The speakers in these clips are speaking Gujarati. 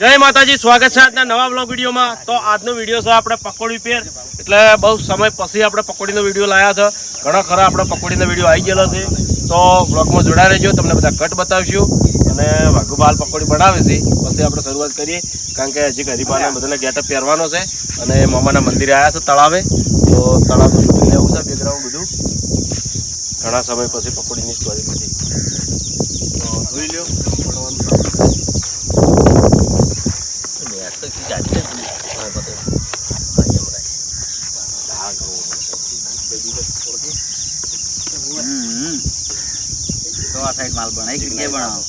જય માતાજી, સ્વાગત છે આજના નવા બ્લોગ વિડીયોમાં. તો આજનો વીડિયો છે આપણે પકોડી પેર એટલે બહુ સમય પછી આપણે પકોડીનો વીડિયો લાયા છે. ઘણા ખરા આપણે પકોડીનો વીડિયો આવી ગયેલો છે. તો બ્લોગમાં જોડા રહેજો, તમને બધા કટ બતાવીશું. અને વાઘુબાલ પકોડી બનાવે છે. પછી આપણે શરૂઆત કરીએ, કારણ કે હજી ગરીબાને બધાને ગેટઅપ પહેરવાનો છે. અને મામાના મંદિરે આવ્યા છે તળાવે. તો શૂટિંગ લેવું છે બેકગ્રાઉન્ડ બધું. ઘણા સમય પછી પકોડીની સ્ટોરી બધી તો જોઈ લ્યો કેમ બનાવવાનું છે. તો આ સાઈડ માલ બનાવી કે કે બનાવો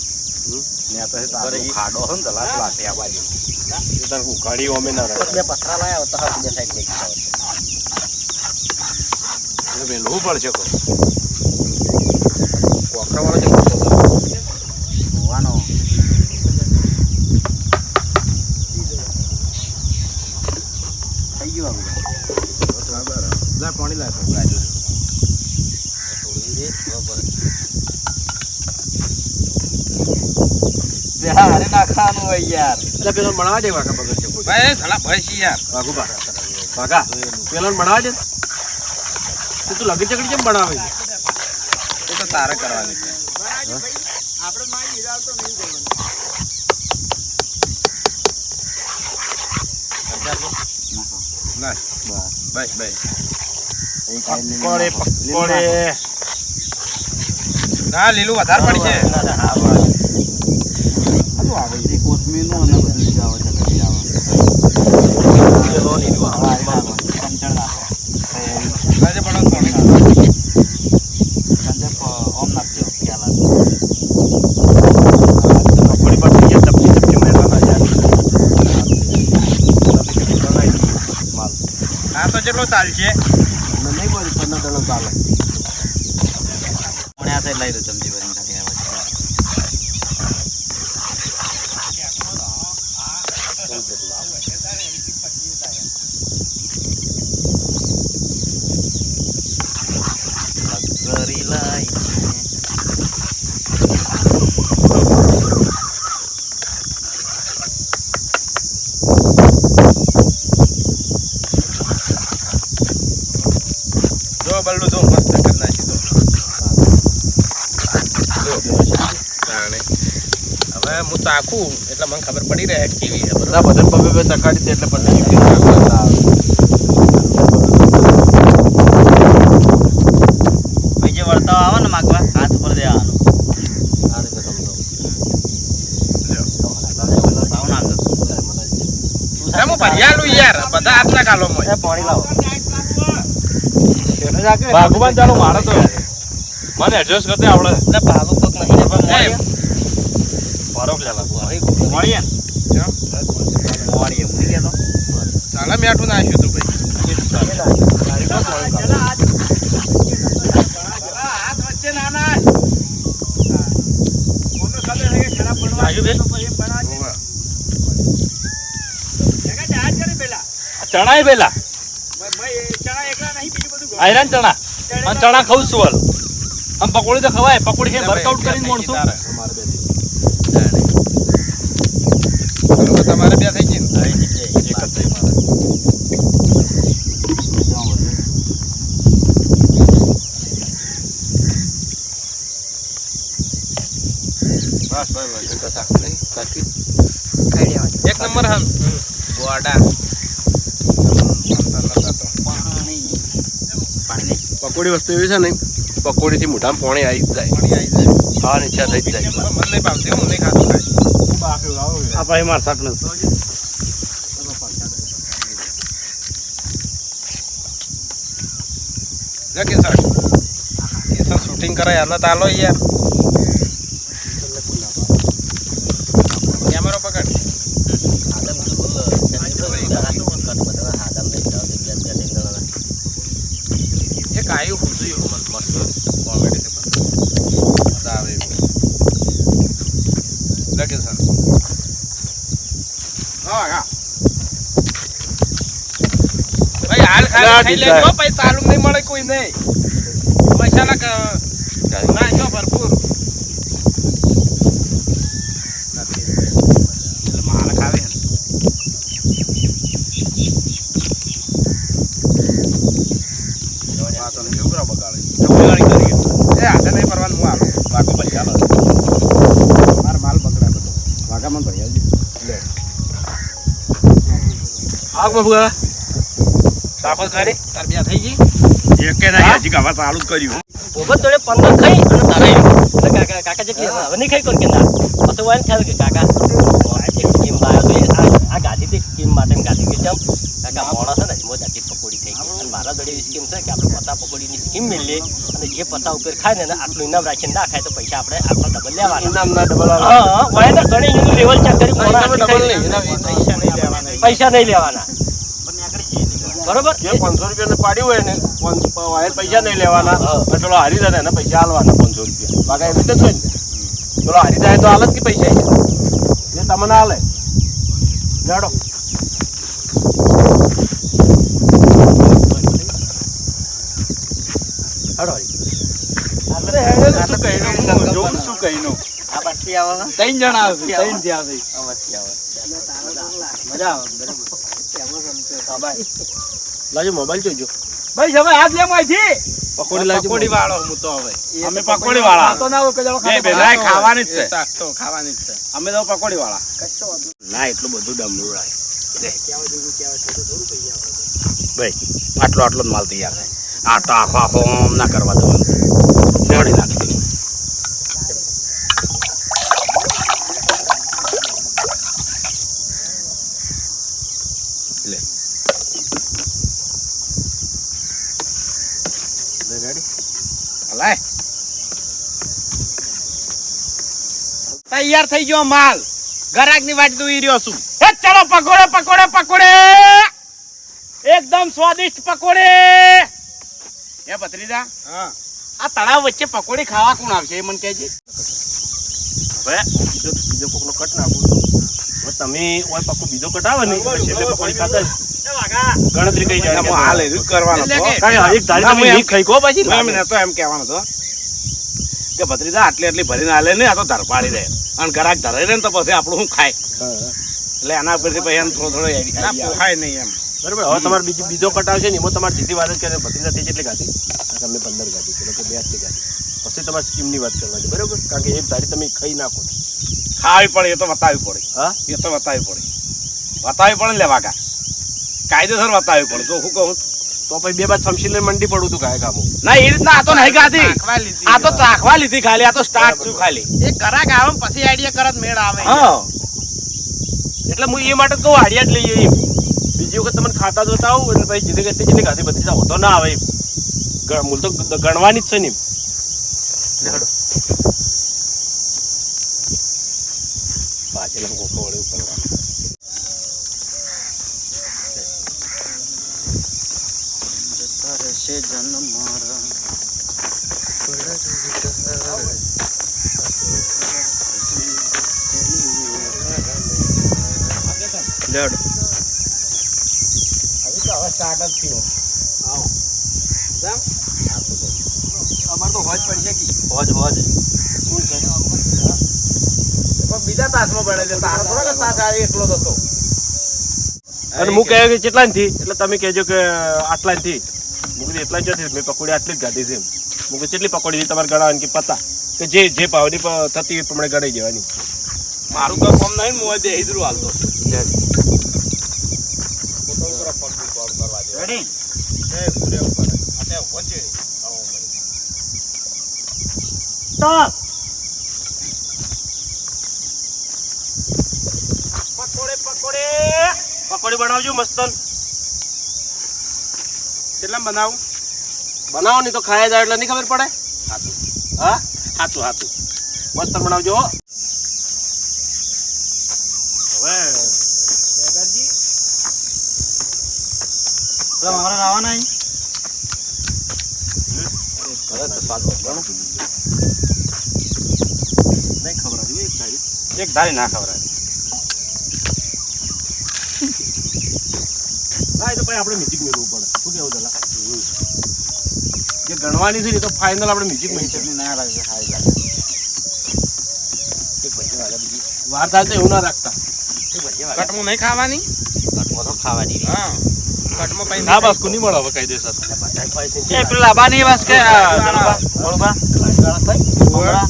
ખાડો હોય ને દલાસ લાટે આ બાજુ. એ તાર ઉઘાડી ઓમે ના રહે બે પથરા લાયા તો હા બે સાઈડ લઈ જાવ એટલે પડશે કોકરાવાળો છે મોટો છે. હોવાનો થઈ ગયું હવે લે પાણી લાય તો ગાજુ હારે નાખવાનું હોય યાર. એટલે પેલો બનાવા દે વાકા બગર છે ભાઈ થલા ભાઈ છી યાર. વાગુ બા. વાકા પેલો બનાવા દે તો લગી ચકડી કેમ બનાવે છે? એ તો તારે કરવાની છે. Bye bye pakode pakode. ના લીલું વધારે પડશે. હા છે કોથમીરનું અને બધું જ આવે છે આવે આવે. આવે. યાર આ તો જેટલો ચાલશે મને નહીં બોલી પંદર ચાલે મને આ સાઈડ લઈ દો ચમચી ભરીને ખાલી આ બાજુ. લક્ઝરી લાઈને. જો બલ્લુ જો મસ્ત કરી નાખી દો જો તાણે. હવે હું ચાખું એટલે મને ખબર પડી રહે કેવી છે બરોબર બધા પગે પગે દે એટલે પડી જે વળતાઓ આવે ને માગવા? હાથ ઉપર દેવાનું. હું ભરિયાલું યાર બધા હાથના કાલો પાણી લાવો. ભાગવાન ચાલો મારે તો મને એડજસ્ટ કરતે આવડે એટલે નહીં. મળીએ. બરફ લે લાગુ મળીએ ને? જો, મળીએ, મૂકી દેતો. મેઠું નાખ્યું તું ભાઈ હોવે. ચણા પેલા આયરન ચણા ચણા ખાઉં છું હાલ આમ પકોડી તો ખવાય પકોડી છે વર્કઆઉટ કરીને મોણસો તમારે બે થઈ ગઈ ને એક જ થઈ મારે. બસ બસ બસ. એક નંબર હમ. ગોડા. પાણી પાણી. પકોડી વસ્તુ એવી છે ને પકોડી થી મોઢામાં પોણી આવી જાય. પોણી આવી જાય. ખાવાની ઈચ્છા થઈ જાય. મને નહીં ભાવતી હું નહીં ખાતો કાંઈ. આ ભાઈ માર લે કિશન કિશન શૂટિંગ કરાય આને તાલો યાર કેમેરો પકડ એક આયુ ખુશું એવું મન મસ્ત કોમેડી છે પણ મજા આવે એવું લે કિશન હા હા ભાઈ હાલ ખાલી ખાઈ લેજો પૈસા ચાલુ નહીં મળે કોઈ નહીં. મસાલા ક- નાખો ભરપૂર એટલે મારે ખાવી આગ બાબુગા સાફર તાર બે થઈ ગઈ. એકે નહીં હજી ગાવા ચાલુ જ કર્યું. ભોગત જોડે પંદર ખાઈ અને તરાઈ એટલે કાકા કાકા જેટલી હવે નહીં ખાઈ કોણ કે ના? પછી વાય ખ્યાલ કે કાકા એક સ્કીમ લાવ્યો તો આ આ ગાડી થી સ્કીમ માટે ગાડી કે ચમ કાકા મોડા છે ને એમાં જાતી પકોડી થઈ ગઈ. અને મારા જોડે સ્કીમ છે કે આપણે પતા પકોડીની સ્કીમ મેળવીએ અને જે પતા ઉપર ખાય ને આટલું ઇનામ રાખીને ના ખાય તો પૈસા આપણે આટલા ડબલ લેવાના. ઇનામ ના ડબલ હા હા વાય ને ઘણી લેવલ ચેક કરી પૈસા આટલી ડબલ ખાઈ નહીં એના પૈસા નહીં લેવાના. પૈસા નહીં લેવાના. બરોબર? જે પાંચસો રૂપિયા પાડ્યું હોય ને વાયર પૈસા નહીં લેવાના. પેલો હારી જાય ને એને પૈસા હાલવાના પાંચસો રૂપિયા. બાકી એવી રીતે હોય ને. પેલો હારી જાય તો હાલત કે પૈસા એ? તમને હાલે જાડો? ત્રણ જણા આવશે ત્રણથી આવશે આ બાકી આવે. મજા આવે. બરાબર. લાજો મોબાઈલ જોજો ભાઈ હવે હાથ લે મોયથી પકોડી લાજો પકોડી વાળો હું તો હવે. અમે પકોડી વાળા તો ના હોય બે ભેલાય ખાવાની જ છે. તો ખાવાની જ છે. અમે તો પકોડી વાળા. ના એટલું બધું ડમનું રાય ભાઈ આટલો આટલો જ માલ તૈયાર થાય. આ તો આખો આખો ના કરવા દેવાનું. નાખી દે લે હલાય તૈયાર થઈ ગયો માલ. ગરાકની વાટ તું રહ્યો છું. એ ચાલો પકોડે પકોડે પકોડે. એકદમ સ્વાદિષ્ટ પકોડે. એ ભત્રીજા હા. આ તળાવ વચ્ચે પકોડી ખાવા કોણ આવશે એ મને કહેજે. હવે બીજો બીજો કોકનો કટ નાખું તમે ઓય પાકું બીજો કટ આવે ને પછી એટલે પકોડી ખાતા જ. ગણતરી કઈ જાય હું હાલ કરવાનો હતો. કારણ એક ધારી તમે હું ખાઈ કો પછી મેં મને તો એમ કહેવાનો હતો કે ભત્રીજા આટલી આટલી ભરીને હાલે ને આ તો ધરપાડી રહે અને ગરાક ધરાઈ રહે ને તો પછી આપણું શું ખાય? એટલે એના પરથી પછી એમ થોડો થોડો. પોહાય નહીં એમ. બરાબર હવે તમારે બીજો બીજો કટાવ છે ને એમાં તમારે સીધી વાત જ કરે ભત્રીજા તે જેટલી ગાતી આ તમે પંદર ગાધી પેલો કે બે આટલી ગાધી. પછી તમારે સ્કીમની વાત કરવાની બરાબર? કારણ કે એક ધારી તમે ખાઈ નાખો. ખાવી પડે એ તો બતાવવી પડે. હા? એ તો બતાવવી પડે. બતાવવી પડે ને લેવા કા કાયદેસર બતાવવી પણ તો હું કહું તો પછી બે બાદ સમશીલે મંડી પડું તું કાય કામો ના એ રીતના આ તો નહીં ગાતી. આ તો ચાખવા લીધી ખાલી આ તો સ્ટાર્ટ થયું ખાલી. એ કરાક આવે પછી આઈડિયા કરત મેળ આવે. હા. એટલે હું એ માટે કહું આઈડિયા જ લઈએ બીજી વખત તમને ખાતા જોતા આવું અને પછી જીધી ગતિ જેટલી ગાધી બધી હોતો ના આવે એમ. મૂળ તો ગણવાની જ છે ને એમ લે હડો. પાછળ કોકો વડે ઉકળવાનું. લે હડો. અમાર તો હોજ પડશે કી. હોજ હોજ. પણ બીજા તાસમાં પડે છે. તારો થોડો કે તાસ આ એકલો હતો. અને હું કહે કે કેટલા થી એટલે તમે કહેજો કે આટલા થી કીધું એટલા જ નથી મેં પકોડી આટલી જ ગાધી છે એમ. કીધું કેટલી પકોડી છે તમારે ગણાવાની કે પતા? કે જે જે ભાવની થતી એ પ્રમાણે ગણાઈ દેવાની. મારું કોઈ કામ નહીં મોબાઈલ દે હિદરું હાલતો. રેડી પકોડે પકોડે. પકોડી બનાવજો મસ્તન. કેટલા બનાવું? બનાવો નહીં તો ખાયા જાય એટલે નહીં ખબર પડે? હા? સાચું સાચું મસ્ત બનાવજો હો. હવે મારા આવવાના સ્વાદ નહીં ખબર હતી એક એક ધારી ના ખબર ના, એ તો પછી આપણે મ્યુઝિક મેળવવું પડે. શું કેવું દલા જે ગણવાની છે ને એ તો ફાઇનલ આપણે મ્યુઝિક મેળવી ના રાખે હાઈ લાગે વાર થાય તો એવું ના રાખતા. કટમું નહીં ખાવાની? ખાવાની હા. કટમાં ના બસ કુની મળે હવે કાયદેસર? એ પેલા લાબાની બસ કે કોઈ બાપા કાકા. હા?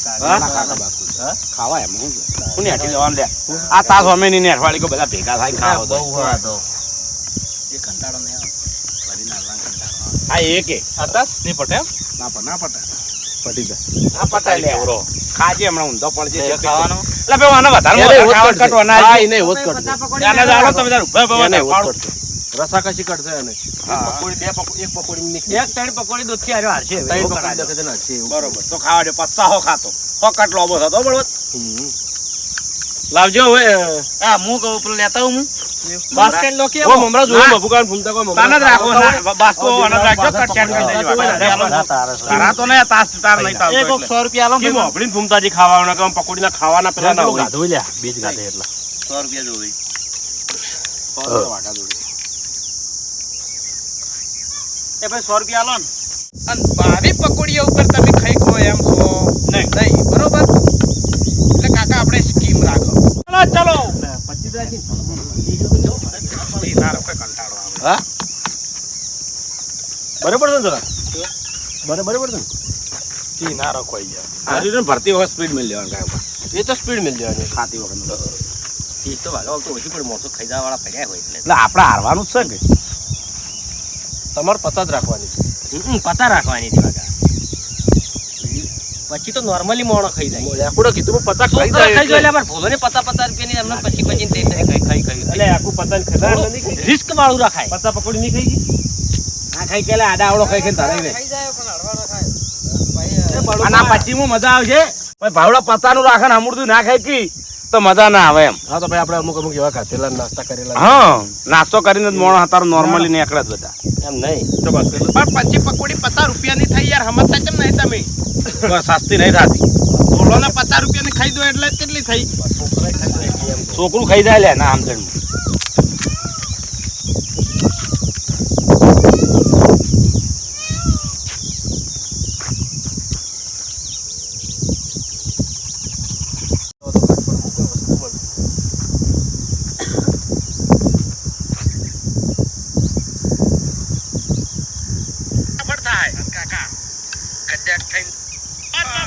ખાવા એમ હું હું નેઠી જવાનું લે. આ તાસ અમે ની નેઠવાળી કો બધા ભેગા થાય ખાવા તો બહુ હા તો. એ કે? આતાસ નહીં પટે ના પણ ના પટે. પટી જાય. આ પટા લે. ખાજે હમણાં ઊંધો પડજે એ ખાવાનો? એટલે બે આને વધારે જ. કટવાના હા, છે. એને એવો જ કરશે. એને જ આલો તમે તાર. એવો જ પાડો. રસાકસી કરશે અને? એક પકોડી, બે પકોડી, એક પકોડી નીકળી. એક ત્રણ પકોડી દૂધથી હાર્યો હારશે. ત્રણ પકોડી દખે છે ને હશે એવું. બરોબર. તો ખાવા દે પત્તા હો ખાતો. હો કટ લોબો થતો બરોબર લાવજો હવે. આ હું કહું પેલો લેતા હું. બાસ્કેટ લોકી ઓ મમરા જોયું ના. મફુકાન ફૂમતા કો મમરા. તાના રાખો ના, બાસ્કો આને રાખજો કટ સેટ કરી દેજો તારે છે. તો નહીં તાસ તાર લઈ તાર એક કોક સો રૂપિયા આલો હોય. કેમ ફૂમતા જી ખાવાના કે પકોડી ના ખાવાના પેલા ના હોય. ગાધો લ્યા, બીજ ગાધે એટલા. 100 રૂપિયા જોઈ એ ભાઈ સો રૂપિયા આલો ને. અને બારી પકોડીઓ ઉપર તમે ખાઈ ખો એમ છો? નહીં. નહીં બરોબર? એટલે કાકા આપણે સ્કીમ રાખો. ચલો હા? બરાબર છે ને જરા? બરાબર બરાબર છે ને? જી ના રાખો આજે ભરતી વખત સ્પીડ મિલ લેવાનું કાંઈ એ તો સ્પીડ મિલ જવાની. ખાતી વખત. બીજ તો ભાગો તો પણ મોસો ખાઈ જવા વાળા પડ્યા હોય એટલે. એટલે આપણે હારવાનું જ છે કે? તમારે પતા જ રાખવાની. પતા રાખવાની હતી કાકા પછી તો નોર્મલી મોણો ખાઈ જાય. આખું કીધું પતા ખાઈ જાય ખાઈ જાય. એટલે. ભોગને પતા પતા રૂપિયાની એમને પછી પછી તે તે ખાઈ ખાઈ ખાઈ એટલે આખું પતા ને ખાધા નહીં રિસ્ક વાળું રખાય. પતા પકોડી નહીં ખાઈ ગઈ? ના ખાઈ કે આડા આવડો ખાઈ ખાઈ તારે ખાઈ જાય પણ હળવાનો ખાય. અને પછી મજા આવશે. ભાઈ ભાવડા પતાનું રાખે ને અમૃતું ના ખાય કી? તો મજા ના આવે એમ. હા તો ભાઈ આપણે અમુક અમુક એવા ખાધેલા નાસ્તા કરેલા. હા નાસ્તો કરીને જ મોણ હતા નોર્મલી નીકળે જ બધા. એમ નહીં. તો બસ પણ પછી પકોડી પચાસ રૂપિયાની થઈ યાર સમજતા કેમ નહીં તમે? સસ્તી નહીં થતી. બોલો ને પચાસ રૂપિયાની ખાઈ દો એટલે કેટલી થઈ? છોકરાએ ખાઈ જાય એમ છોકરું ખાઈ જાય લે ના આમ તેમ ફટાફટ થાય કાકા કદાચ થઈને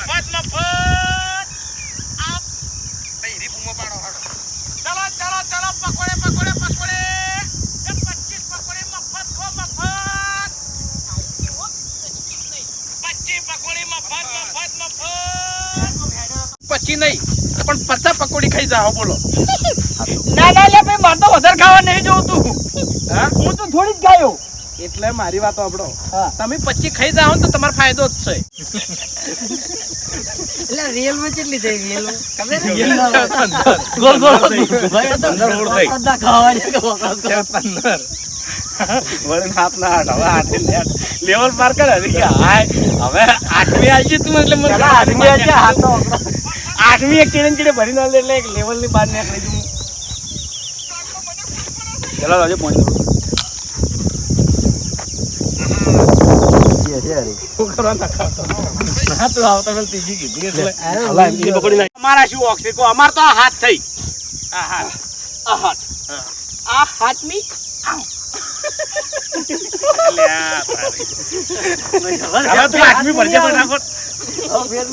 મફત મફત આપ ભાઈ રીપુમાં પાડો હાડો ચલો ચલો ચલો પકોડે પકોડે પકોડે. 25 પકોડે મફત ખો મફત. 25 પકોડી મફત મફત. મફત પછી નહીં પણ પચાસ પકોડી ખાઈ જાઓ બોલો. ના ના લે ભાઈ મારે તો વધારે ખાવા નહીં જોઉં તું. હું? તો થોડી જ ખાયો એટલે મારી વાત આપડો તમે પછી ખાઈ જાઓ તો તમારો ફાયદો જ છે. ગોલ ગોલ પંદર. હોળ થઈ. બધા ખાવાની કે વખત વળી હાથ ના હાથ હવે હાથે લેવલ પાર કરે હજી કે હવે આઠમી આવી તું એટલે મને પેલા આદમી આજે આઠમી એક ચીડે ચીડે ભરી ના એટલે એક લેવલની બહાર નીકળી જવું. ચલો હા તો ત્રીજી કીધી એટલે. પકોડી. અમારા શું ઓક્સિકો અમાર તો આ હાથ થઈ. આ હાથ. આ હાથ. આ તું આઠમી ભરજે ફટાફટ. હવે ફેર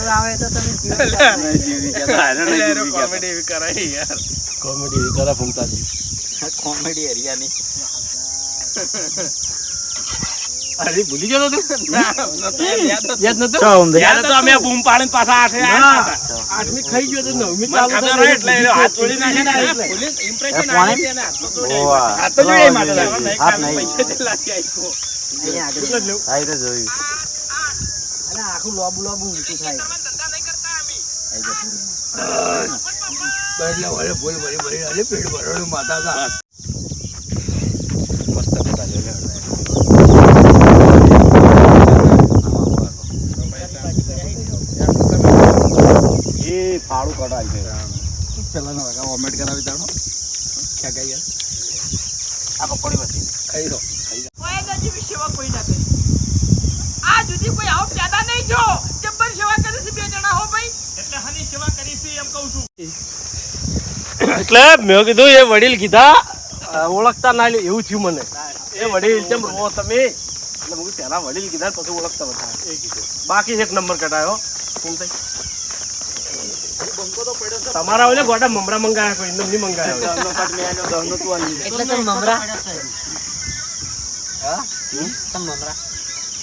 નહીં આવે. તો તમે જવું. કોમેડી કરાય યાર. કોમેડી કરે ફૂમતાજી કોમેડી એરિયાની અરે ભૂલી ગયો તો તું? યાદ નતો. યાદ તો અમે બૂમ પાડીને પાછા આઠે આઠમી ખાઈ ગયો તો નવમી ચાલુ ખબર એટલે હાથ જોડી નાખે ને એટલે. ઇમ્પ્રેશન હાથ તો જોડે માટે આખું લોબુ લોબુ ઊંચું થાય. એ ફાળું કઢાય છે. આ પકોડી બધી. ઓય ગજબી સેવા કોઈ ના કરી આ જુદી કોઈ આવો જો જબ્બર સેવા કરે છે બે જણા હો ભાઈ એટલે મેં કીધું એ વડીલ કીધા ઓળખતા ના એવું થયું મને. એ વડીલ ચમ રો તમે. એટલે મેં કીધું પહેલા વડીલ કીધા પછી ઓળખતા બધા. એ કીધું. બાકી એક નંબર કટાયો શું થાય તમારા ઓલે ગોટા મમરા મંગાયા કોઈ? નહીં મંગાયા એટલે તમે મમરા?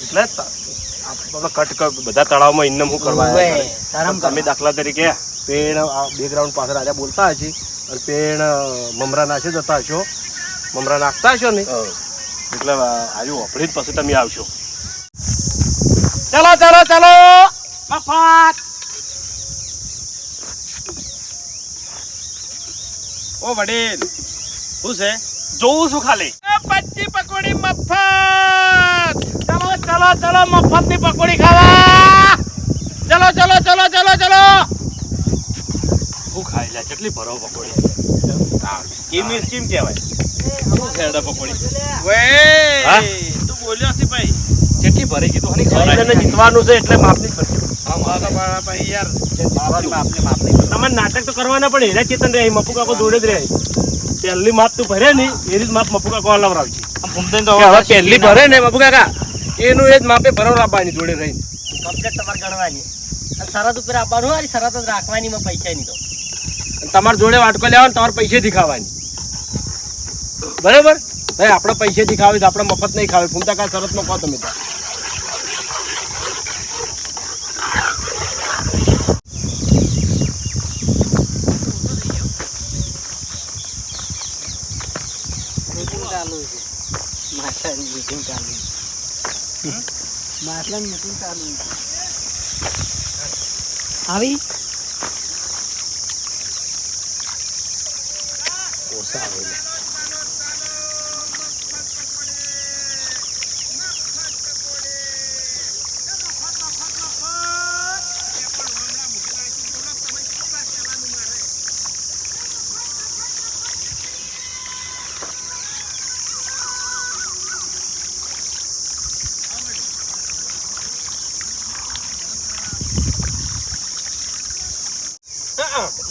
એટલે બધા તળાવમાં ઇન્નમ હું કરવા? તમે દાખલા તરીકે પેણ બેકગ્રાઉન્ડ પાછળ આજે બોલતા હશે અને પેણ મમરા નાશે જતા હશો. મમરા નાખતા હશો ને? એટલે આજુ વાપરી જ પછી તમે આવશો. ચાલો ચાલો ચાલો. મફત. ઓ વડીલ શું છે? જોઉં છું ખાલી. પચ્ચી પકોડી મફત. ચાલો ચાલો ચાલો મફતની પકોડી ખાવા. ચલો ચલો ચલો ચલો ચલો. હું ખાઈ કેટલી ભરો પકોડી સ્કીમની સ્કીમ કહેવાય? વે હા? તું બોલ્યો છે ભાઈ. કેટલી ભરી કીધું? હની ભાઈને જીતવાનું છે એટલે માપની જ પડશે ભાઈ યાર તમે નાટક તો કરવાના પણ એના ચેતન રહે મપુ કાકો જોડે જ રહે. પહેલી માપ તું ભરે ને એ જ માપ મપુ કાકો લવરાવશે કે હવે પહેલી ભરે ને મપુ કાકા એનું એ જ માપે ભરવરાવવાની જોડે રહી કમ્પ્લેટ તમારે ગણવાની. અને શરત ઉપર આપવાનું હોય શરત જ રાખવાની માં પૈસા નહીં તો. તમારા જોડે વાટકો લેવાનો તમારે પૈસે દેખાવાની. બરાબર? ભાઈ આપણે પૈસે ખાવી તો આપણે મફત નહીં ખાવી. ફૂમતા કા શરતમાં કહો તમે તો. માટલાની માટલાની ચાલુ આવી? એટલે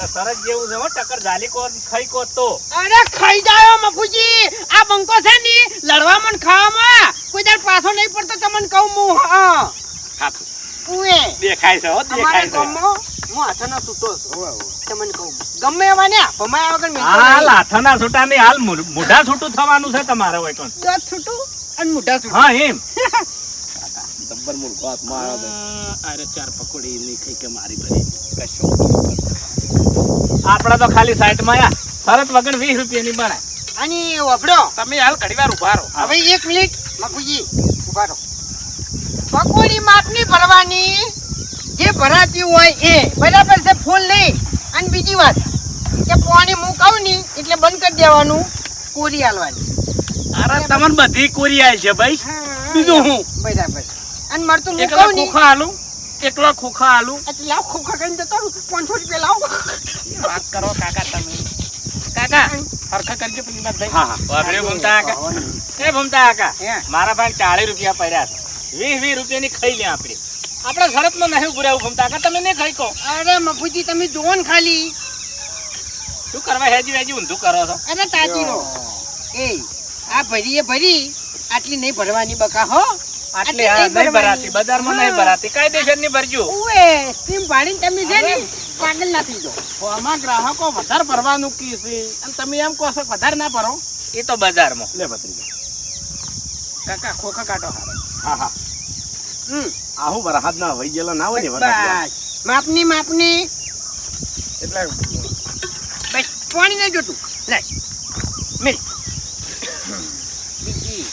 સરસ જેવું છે હો ટક્કર જાલી કો ખાઈ કો તો. અરે ખાઈ જાયો મફુજી. આ બંકો છે ને લડવામાં ને ખાવામાં. કોઈ દર પાછો નહીં પડતો તમને કહું હું હા. હાથું. ઉએ. દેખાય છે હો દેખાય છે. હું હાથોનો સૂતો તમને કહું તમને એવા ને ભમાયા વગર મેં હાલ હાથના છૂટા ને હાલ મોઢા છૂટું થવાનું છે તમારે હોય કોણ દોત છૂટું અને મોઢા છૂટું હા એમ. ડબ્બર મૂળખો હાથમાં આવ્યો અરે ચાર પકોડી ની ખાઈ કે મારી ભરી. આપડા તો ખાલી સાઈડમાં આયા. શરત વગર વીસ રૂપિયા ની બનાય અને વફડો તમે હાલ ઘડી વાર ઊભા રહો. હવે એક મિનિટ. મકુજી ઊભા રહો. પકોડી માપની ભરવાની. જે ભરાતી હોય એ. બરાબર છે ફૂલ નહીં. અને બીજી વાત કે પાણી મુકાવું કહું ની એટલે બંધ કરી દેવાનું. કોરી હાલવાની અરે તમને બધી કોરી આવી છે ભાઈ. બીજું હું. બરાબર. અને મરતું મુકાવું નહીં એકલો ખોખા આલુ. લાવ ખોખા કરીને જતો પાંચસો રૂપિયા લાવ. વાત કરો કાકા તમે. કાકા હરખા કરજો પેલી વાત ભાઈ. હા હા. ભમતા કાકા એ ભમતા કાકા મારા ભાઈ ચાળીસ રૂપિયા પડ્યા છે. વીસ વીસ રૂપિયાની ખાઈ લે આપણે. આપણે શરતમાં નહીં ઉભું રહેવું ભમતા કાકા તમે નહીં ખાઈ કહો. અરે મફુજી તમે જોવો ને ખાલી. શું કરવા હેજી વેજી ઊંધું કરો છો? અરે તાજી એ આ ભરી એ ભરી આટલી નહીં ભરવાની બકા હો. આટલી હા નહીં ભરાતી બજારમાં નહીં ભરાતી. કાયદેસરની ભરજો. ઓએ સ્ટીમ પાડીને તમે છે ને પાગલ ના થઈ જાઓ. આમાં ગ્રાહકો વધારે ભરવાનું કી છે? અને તમે એમ કહો છો વધારે ના ભરો? એ તો બજારમાં. લે ભત્રીજા. કાકા ખોખા કાટો હારો. હા હા. હમ. આહુ વરહાદ ના વઈ ગયેલો ના હોય ને વરસાદ બસ માપની માપની. એટલે બસ પાણી નહીં જોતું. લે. મિલ બીજી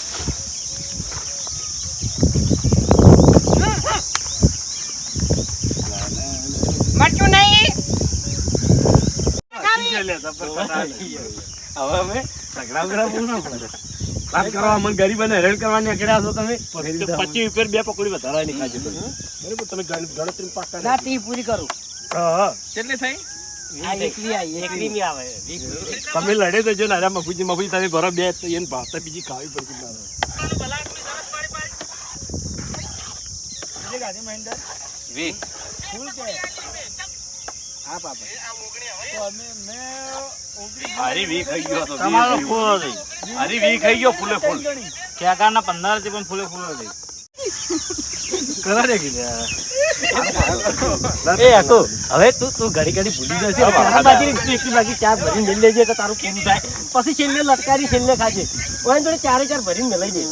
મરચું નહીં હવે અમે પડે. વાત કરવા હેરાન કરવાની અકડ્યા છો તમે. પચીસ રૂપિયા બે પકોડી વધારવાની ખાજો બરાબર તમે ગણતરી પાક ના તી પૂરી કરું. હા કેટલી થઈ. તમે લડે તો જો નારા મફુજી મફુજી તમે ભરો બે તો એને ભાવતા બીજી ખાવી પડતી મહેન્દ્ર વી હારી વી ખાઈ ગયો હતો તમારો વી. ફૂલો વી ખાઈ ગયો ફૂલે ફૂલ. ખેગારના પંદરથી પણ ફૂલે ફૂલો છે એ હવે તું તું ઘડી ઘડી ભૂલી જશે હા, ચાર એકલી બાકી ચાર ભરીને લઈ લેજે તો તારું પૂરું થાય. પછી છેલ્લે લટકારી છેલ્લે ખાજે. ઓય જોડે ચારે ચાર ભરીને લઈ જજે.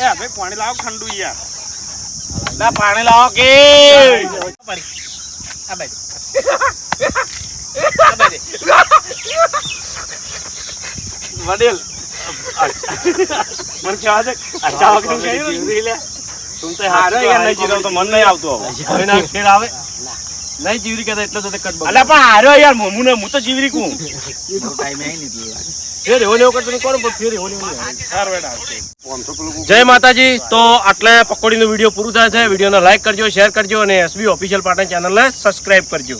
એ ભાઈ પાણી લાવો ઠંડુ યાર. પાણી લાવો કે. આ વડીલ મને કહેવા દે અચ્છા વખત કહ્યું તું તો હારે યાર નહીં જીરો તો મન નહીં આવતો હવે. ના ફેર આવે. નહીં જીવરી કહેતા એટલે તો કટ અલ્યા પણ હારો યાર મમ્મી ને હું તો જીવરી કું ફેર આવી ને જય માતાજી. તો આટલે પકોડીનો વીડિયો પૂરું થાય છે. વિડીયોને લાઈક કરજો શેર કરજો અને એસબી ઓફિશિયલ પાટણ ચેનલને સબસ્ક્રાઇબ કરજો.